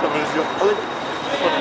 São Luís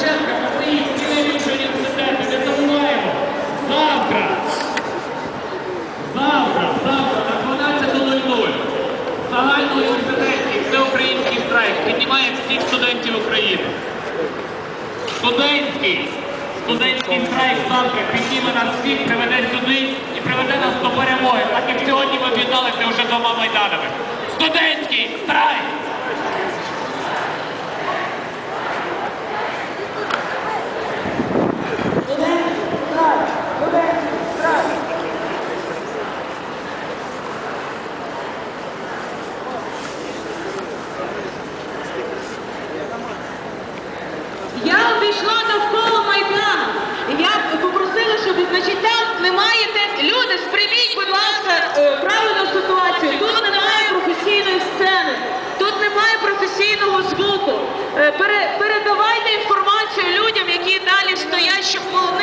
Шевченка, всі найбільші університети, не забуваємо. Завтра! Завтра, завтра на 12.00 загальноуніверситетський всеукраїнський страйк піднімає всіх студентів України. Студентський, студентський страйк завтра підніме нас всіх, приведе сюди і приведе нас до перемоги, так як сьогодні ми об'єдналися вже двома майданами. Студентський страйк! значить там немає маєте, люди, сприйміть, будь ласка, е, правильну ситуацію. Тут немає професійної сцени, тут немає професійного звуку. Е, передавайте інформацію людям, які далі стоять, щоб було.